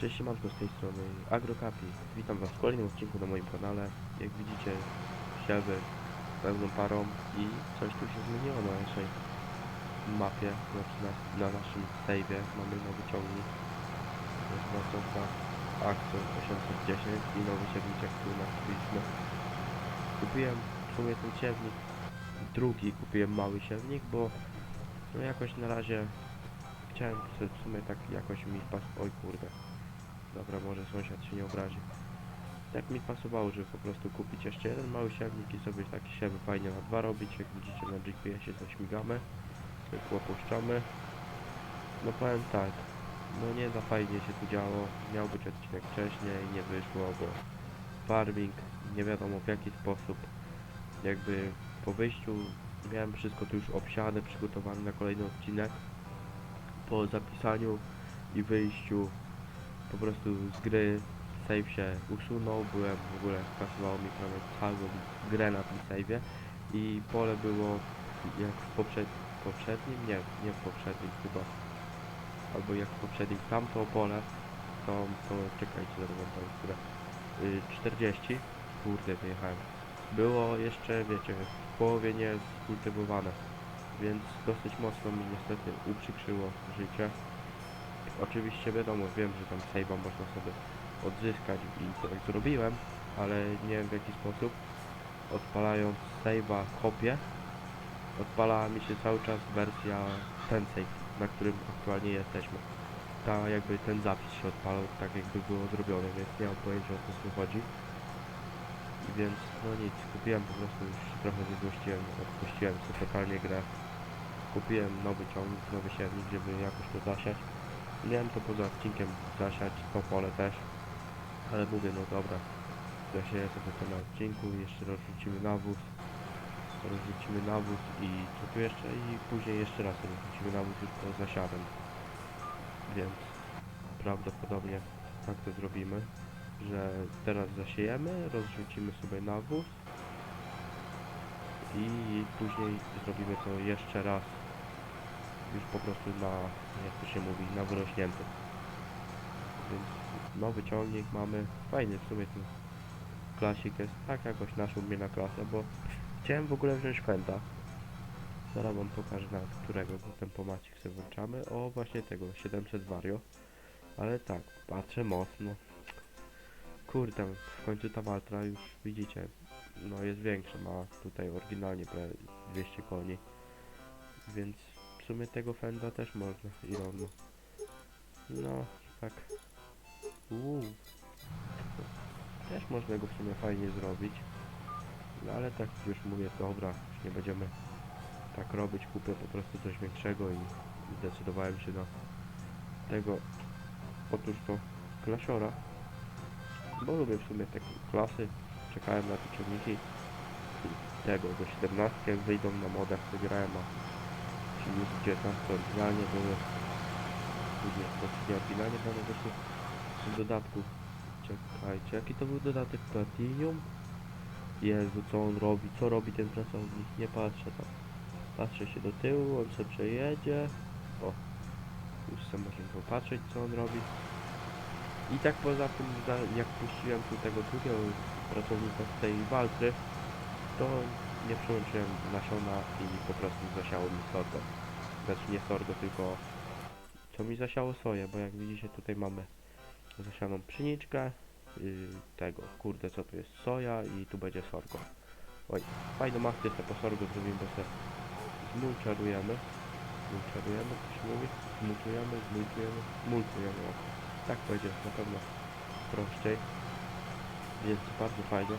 Cześć siemanko z tej strony AgroCapi. Witam was w kolejnym odcinku na moim kanale. Jak widzicie siewy pełną parą i coś tu się zmieniło na naszej mapie, znaczy na, na naszym save'ie. Mamy nowy ciągnik. To jest Mazda Axel 810 i nowy siewnik jak tu nabyliśmy. Kupiłem w sumie ten siewnik drugi, kupiłem mały siewnik, bo no jakoś na razie chciałem w sumie tak jakoś mi pas... Oj kurde. Dobra, może sąsiad się nie obrazi. Tak mi pasowało, żeby po prostu kupić jeszcze jeden mały siewnik i sobie taki siewy fajnie na dwa robić. Jak widzicie na GPS-ie to śmigamy. Tylko opuszczamy. No powiem tak. No nie za fajnie się tu działo. Miał być odcinek wcześniej, nie wyszło, bo farming, nie wiadomo w jaki sposób. Jakby po wyjściu miałem wszystko tu już obsiane, przygotowane na kolejny odcinek. Po zapisaniu i wyjściu po prostu z gry save się usunął, byłem w ogóle, pasowało mi prawie całą grę na tym save'ie i pole było jak w poprzed, poprzednim, nie, nie w poprzednim chyba, albo jak w poprzednim, tamto pole, to, to czekajcie, zaraz powiem, które, y, 40, kurde wyjechałem, było jeszcze, wiecie, w połowie nie skultywowane, więc dosyć mocno mi niestety uprzykrzyło życie. Oczywiście wiadomo, wiem, że tam save'a można sobie odzyskać i to jak zrobiłem, ale nie wiem w jaki sposób. Odpalając save'a kopię, odpala mi się cały czas wersja ten save, na którym aktualnie jesteśmy. Ta jakby ten zapis się odpalał tak jakby było zrobione, więc nie mam pojęcia o co tu chodzi. Więc no nic, kupiłem po prostu już trochę zezłościłem, odpuściłem sobie totalnie grę. Kupiłem nowy ciągnik, nowy siewnik, żeby jakoś to zasiać. Miałem to poza odcinkiem zasiać, to pole też, ale mówię, no dobra, zasieję sobie to na odcinku, jeszcze rozrzucimy nawóz, rozrzucimy nawóz i co tu jeszcze, i później jeszcze raz rozrzucimy nawóz już po zasiadem, więc prawdopodobnie tak to zrobimy, że teraz zasiejemy, rozrzucimy sobie nawóz i później zrobimy to jeszcze raz już po prostu na, jak to się mówi, na wyrośnięty. Więc nowy ciągnik mamy, fajny w sumie ten klasik jest, tak jakoś naszł mnie na klasę, bo chciałem w ogóle wziąć Fenda. Zaraz wam pokażę na którego go tempomacik sobie włączamy. O, właśnie tego, 700 Vario. Ale tak, patrzę mocno. Kurde, w końcu ta Valtra już widzicie, no jest większa, ma tutaj oryginalnie prawie 200 koni. Więc sumie tego Fenda też można i równo. No, tak. Uuu. Też można go w sumie fajnie zrobić. No ale tak już mówię, dobra, już nie będziemy tak robić, kupię po prostu coś większego i zdecydowałem się na tego, otóż to klasiora, bo lubię w sumie te klasy, czekałem na te ciągniki tego do 17, jak wyjdą na modach, wygrałem, a silniki 19 oryginalnie były, później nie oryginalnie, ale właśnie w dodatku, czekajcie, jaki to był dodatek? Platinum? Jezu, co on robi, co robi ten pracownik, nie patrzę tam, patrzę się do tyłu, on sobie przejedzie, o, już sobie możemy popatrzeć, co on robi. I tak poza tym, jak puściłem tu tego drugiego pracownika z tej waltry, to nie przyłączyłem nasiona i po prostu zasiało mi sorgo. Znaczy nie sorgo, tylko co mi zasiało soję, bo jak widzicie tutaj mamy zasianą pszeniczkę, tego, kurde co tu jest, soja i tu będzie sorgo. Oj, fajną akcję sobie po sorgo zrobimy, bo sobie zmulczarujemy, zmulczarujemy, to się mówi, zmulczujemy, zmulczujemy, mulczujemy, tak będzie na pewno prościej, więc bardzo fajnie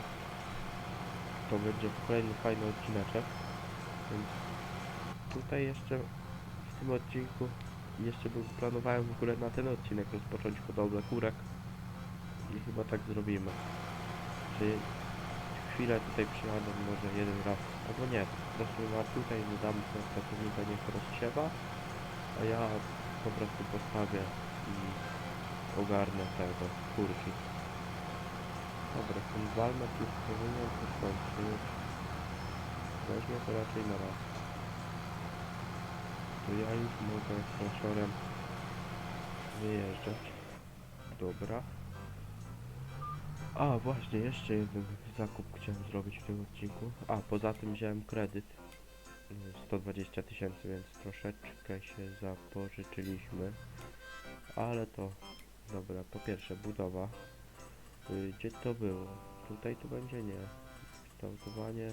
to będzie kolejny fajny odcineczek. Więc tutaj jeszcze tym odcinku jeszcze bym planowałem w ogóle na ten odcinek rozpocząć hodowlę kurek i chyba tak zrobimy. Czy chwilę tutaj przyjadę może jeden raz, albo nie, prostu na tutaj nie dam tego pracownika niech rozsiewa, a ja po prostu postawię i ogarnę tego kurki. Dobra, ten walmet już powinien to skończyć. Weźmie to raczej na raz. To ja już mogę z sensorem wyjeżdżać. Dobra. A, właśnie, jeszcze jeden zakup chciałem zrobić w tym odcinku. A, poza tym wziąłem kredyt. y, 120 tysięcy, więc troszeczkę się zapożyczyliśmy. Ale to, dobra, po pierwsze budowa. Y, Gdzie to było? Tutaj to będzie nie. Kształtowanie,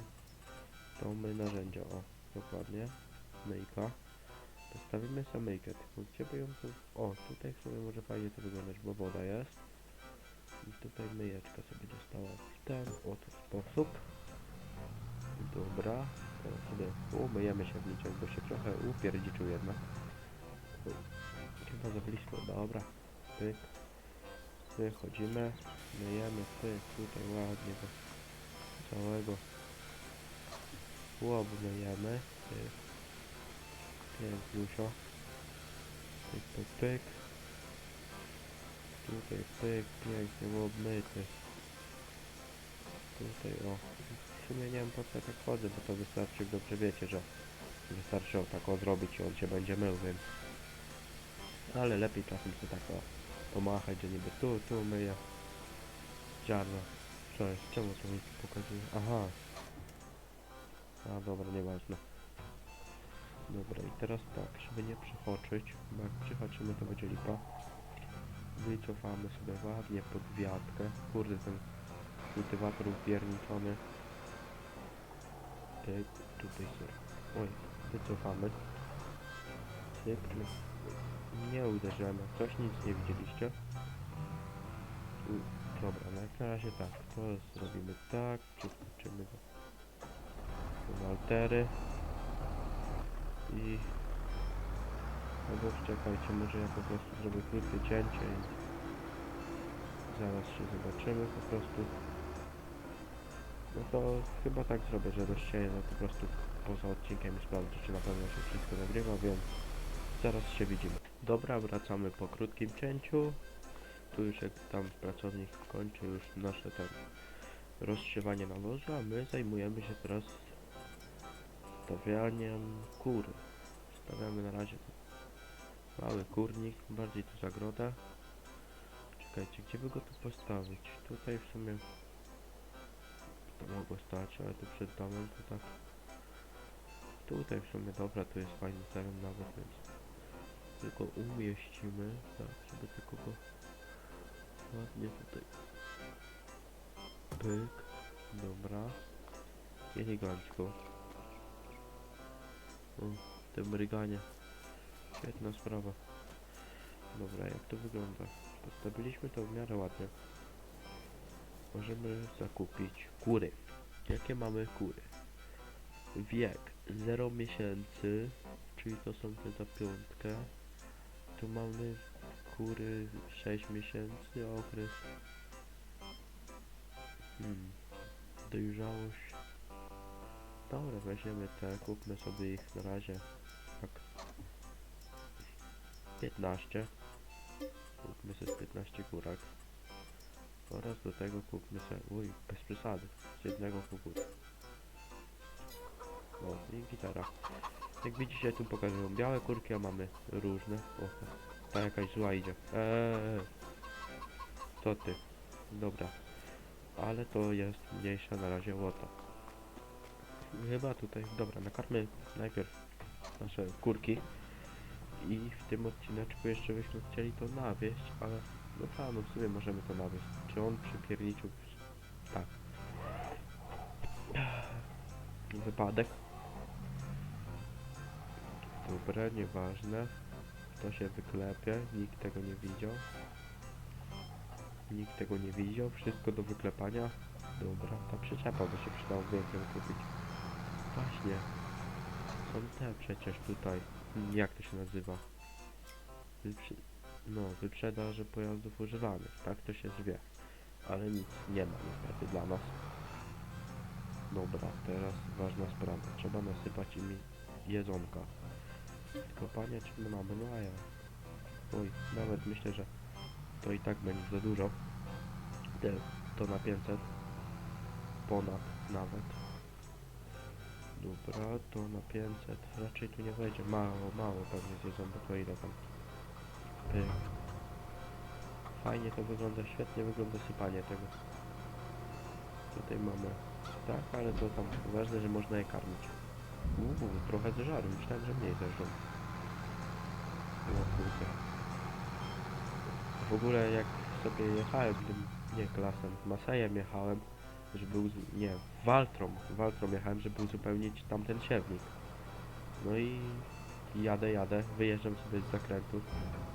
domy, narzędzia. O, dokładnie. Myjka. Postawimy sobie myjkę, tylko gdzie by ją tu... O, tutaj w sumie może fajnie to wyglądać, bo woda jest. I tutaj myjeczka sobie dostała w ten oto sposób. Dobra. Teraz sobie umyjemy się w niczym, bo się trochę upierdziczył jednak. Chyba za blisko, dobra. Pyk. Wychodzimy. Myjemy pyk tutaj ładnie do całego łobu myjemy. Pyk. Piękniusio. Pyk, pyk, pyk. Tutaj pyk, pięknie obmyty. Tutaj o. W sumie nie wiem po co tak chodzę, bo to wystarczy, dobrze wiecie, że wystarczy o tak o zrobić i on się będzie mył, więc... Ale lepiej czasem sobie tak o pomachać, że niby tu, tu myję. Ziarno. Co jest? Czemu to mi pokazuje? Aha. A dobra, nieważne. Dobra, i teraz tak, żeby nie przechoczyć, bo jak przechoczymy to będzie lipa. Wycofamy sobie ładnie pod wiatkę. Kurde, ten kultywator upierniczony. Tyk, tutaj sobie. Oj, wycofamy. Tyk, no. Nie uderzymy. Coś nic nie widzieliście. Dobra, no jak na razie tak. To zrobimy tak. Przeskoczymy do do altery. I... Albo czekajcie, może ja po prostu zrobię krótkie cięcie i zaraz się zobaczymy po prostu. No to chyba tak zrobię, że rozsieję no po prostu poza odcinkiem i sprawdzę, czy na pewno się wszystko nagrywa, więc zaraz się widzimy. Dobra, wracamy po krótkim cięciu. Tu już jak tam pracownik kończy już nasze tam rozsiewanie nawozu, a my zajmujemy się teraz stawianiem kury. Stawiamy na razie mały kurnik, bardziej tu zagroda. Czekajcie, gdzie by go tu postawić? Tutaj w sumie to mogło stać, ale tu przed domem to tak. Tutaj w sumie dobra, tu jest fajny teren nawet, więc tylko umieścimy, tak, żeby tylko go ładnie tutaj pyk, dobra, elegancko. O, tym ryganie. Świetna sprawa. Dobra, jak to wygląda? Postawiliśmy to w miarę ładnie. Możemy zakupić kury. Jakie mamy kury? Wiek 0 miesięcy, czyli to są te za piątkę. Tu mamy kury 6 miesięcy, okres. Hmm. Dojrzałość Dobra, weźmiemy te, kupmy sobie ich na razie. Tak. 15 kupmy sobie z 15 górak oraz do tego kupmy sobie, uj, bez przesady, z jednego kukury o, i gitara. Jak widzicie tu pokazują białe kurki, a mamy różne. O, ta jakaś zła idzie. Eee, co ty. Dobra. Ale to jest mniejsza na razie łota Chyba tutaj, dobra, nakarmy najpierw nasze kurki i w tym odcineczku jeszcze byśmy chcieli to nawieść, ale no tak, no w sumie możemy to nawieść. Czy on przypierniczył? Tak. Wypadek. Dobra, nieważne. To się wyklepie, nikt tego nie widział. Nikt tego nie widział, wszystko do wyklepania. Dobra, ta przyczepa by się przydało więcej kupić. Właśnie. Są te przecież tutaj. Jak to się nazywa? Wyprzy... No, wyprzedaże pojazdów używanych. Tak to się zwie. Ale nic nie ma niestety dla nas. Dobra, teraz ważna sprawa. Trzeba nasypać im jedzonka. Tylko panie, czy my mamy? No a ja. Oj, nawet myślę, że to i tak będzie za dużo. Te, to na 500. Ponad nawet. Dobra, to na 500. Raczej tu nie wejdzie. Mało, mało pewnie zjedzą, bo to ile tam? Pyk. Fajnie to wygląda, świetnie wygląda sypanie tego. Tutaj mamy tak, ale to tam ważne, że można je karmić. Uuu, trochę zeżarł, myślałem, że mniej zeżrą. O kurde. W ogóle jak sobie jechałem tym, nie klasem, Masejem jechałem, żeby uz... nie, Waltrą, Waltrą jechałem, żeby uzupełnić tamten siewnik. No i jadę, jadę, wyjeżdżam sobie z zakrętu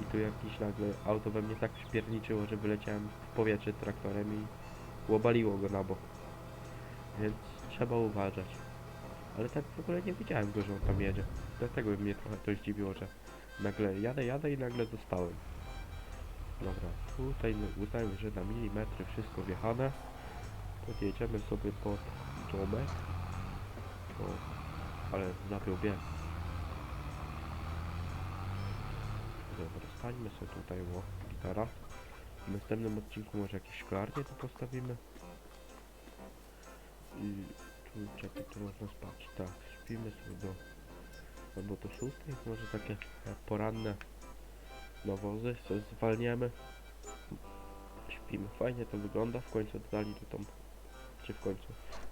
i tu jakiś nagle auto we mnie tak przypierniczyło, że wyleciałem w powietrze traktorem i łobaliło go na bok. Więc trzeba uważać. Ale tak w ogóle nie widziałem go, że on tam jedzie. Dlatego mnie trochę to zdziwiło, że nagle jadę, jadę i nagle zostałem. Dobra, tutaj uznajmy, że na milimetry wszystko wjechane. Podjedziemy sobie pod domek. O, ale zapiął bieg. Dobra, stańmy sobie tutaj o gitara. W następnym odcinku może jakieś szklarnie tu postawimy. I tu czekaj, tu można spać. Tak, śpimy sobie do albo do szóstej, może takie poranne nawozy sobie zwalniamy. Śpimy. Fajnie to wygląda, w końcu dodali tu tą czy w końcu.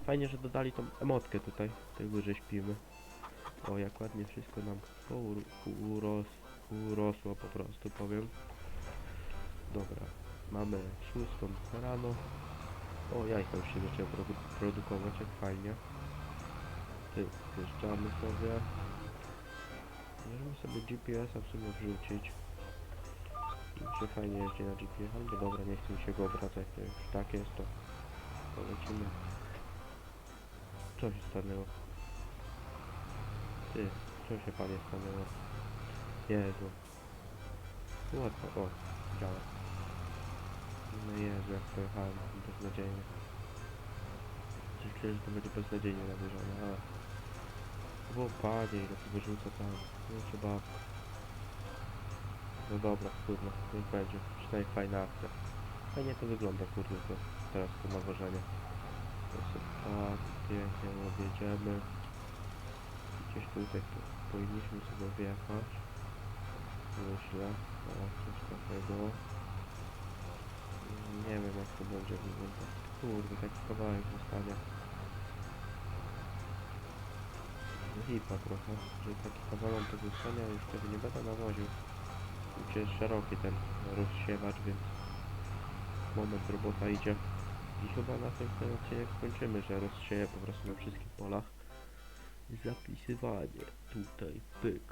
Fajnie, że dodali tą emotkę tutaj, tego, że śpimy. O, jak ładnie wszystko nam uros, urosło po prostu, powiem. Dobra, mamy szóstą rano. O, jajka już się zaczęły produ produkować, jak fajnie. Ty, wjeżdżamy sobie. Możemy sobie GPS-a w sumie wrzucić. Się fajnie jeździ na GPS, ale dobra, nie chcę mi się go obracać, to już tak jest, to polecimy. Co się stanęło? Ty, co się panie stanęło? Jezu. Łatwo, o, działa. No Jezu, jak pojechałem beznadziejnie. Czuję, że to będzie beznadziejnie nawyżone, ale... Bo panie, ile to wyrzuca tam. No trzeba... No dobra, trudno, niech będzie. Przynajmniej fajna akcja. Fajnie to wygląda, kurde, to teraz to nawożenie. Sobie tak, pięknie objedziemy. Gdzieś tutaj tu powinniśmy sobie wjechać. Myślę, o coś takiego. Nie wiem jak to będzie wyglądać. Kurde, taki kawałek zostania. Lipa trochę, że taki kawałek to zostania, już wtedy nie będę nawoził. Już jest szeroki ten rozsiewacz, więc moment robota idzie. I chyba na tym ten odcinek skończymy, że rozsieję po prostu na wszystkich polach. Zapisywanie. Tutaj, pyk.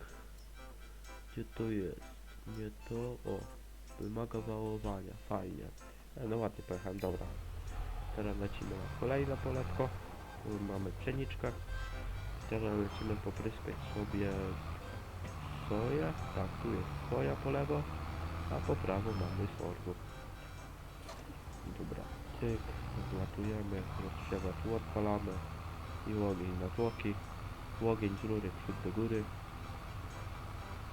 Gdzie to jest? Nie to, o. Wymaga wałowania, fajnie. E, no ładnie pojechałem, dobra. Teraz lecimy na kolejne poletko. Tu mamy pszeniczkę. Teraz lecimy popryskać sobie soję. Tak, tu jest soja po lewo, a po prawo mamy sorgu. Dobra, cyk, zlatujemy, rozsiewa tu odpalamy i ogień na tłoki. Ogień z rury przód do góry.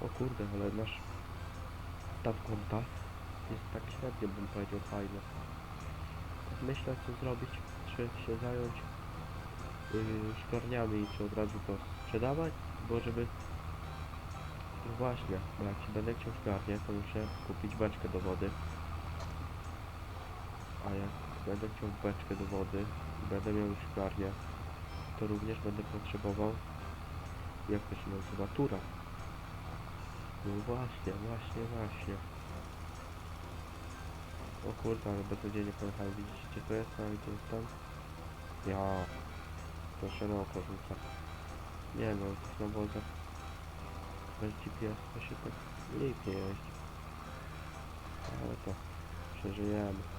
O kurde, ale nasz stan konta jest tak średnio, bym powiedział, fajny. Tak myślę, co zrobić, czy się zająć yy, szklarniami, czy od razu to sprzedawać, bo żeby... No właśnie, bo jak się będę chciał szklarnię, to muszę kupić beczkę do wody. A jak będę chciał beczkę do wody będę miał już szklarnię, to również będę potrzebował, jak to się nazywa, tura. No właśnie, właśnie, właśnie. O kurde, ale beznadziejnie pojechałem, widzicie gdzie to jest, a gdzie jest tam? Ja, proszę na oko rzuca. Nie no, w nawozach bez GPS to się tak lepiej jeździ. Ale to przeżyjemy.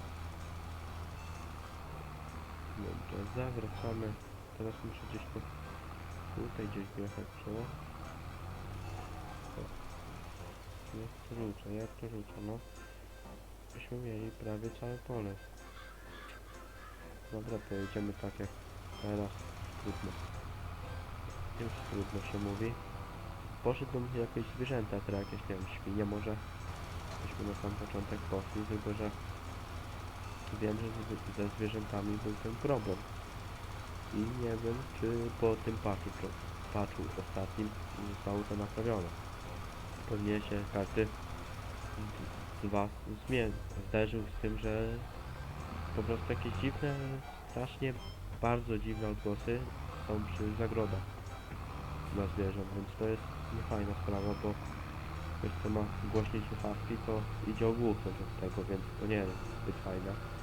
Dobrze, zawracamy. Teraz muszę gdzieś tu, tutaj gdzieś wjechać, co? Jak to rzuca, jak to rzuca, no. Byśmy mieli prawie całe pole. Dobra, pojedziemy tak jak teraz. Trudno. Już trudno się mówi. Poszedłem jakieś zwierzęta, teraz jakieś, nie wiem, świnie może. Byśmy na sam początek poszli, tylko że wiem, że ze zwierzętami był ten problem. I nie wiem, czy po tym patchu, patchu ostatnim zostało to naprawione. Pewnie się każdy z was zmie zderzył z tym, że po prostu jakieś dziwne, strasznie bardzo dziwne odgłosy są przy zagrodach dla zwierząt, więc to jest niefajna sprawa, bo ktoś co ma głośniej słuchawki, to idzie ogłuchnąć od tego, więc to nie jest zbyt fajne.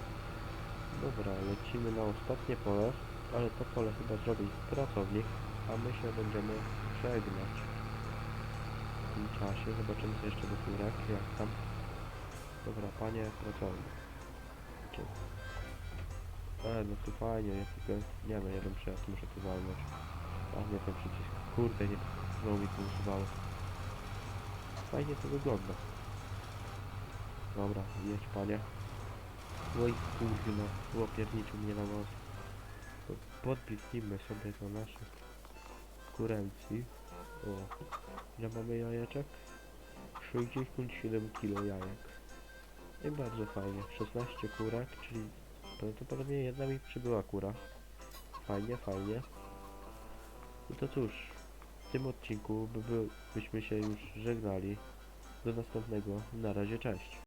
Dobra, lecimy na ostatnie pole, ale to pole chyba zrobi pracownik, a my się będziemy żegnać. W tym czasie zobaczymy co jeszcze do jak tam. Dobra, panie pracownik. E, no tu fajnie, ja tylko, nie no, jeden przejazd muszę tu walnąć. A nie ten przycisk, kurde, nie, znowu mi to usuwało. Fajnie to wygląda. Dobra, jedź panie. Oj kurwa, łopierniczył mnie na nos. To Podbiegnijmy sobie do naszych kurencji. O, ile mamy jajeczek? 67 kilo jajek. I bardzo fajnie, 16 kurek, czyli prawdopodobnie jedna mi przybyła kura. Fajnie, fajnie. No to cóż, w tym odcinku by, byśmy się już żegnali. Do następnego, na razie cześć.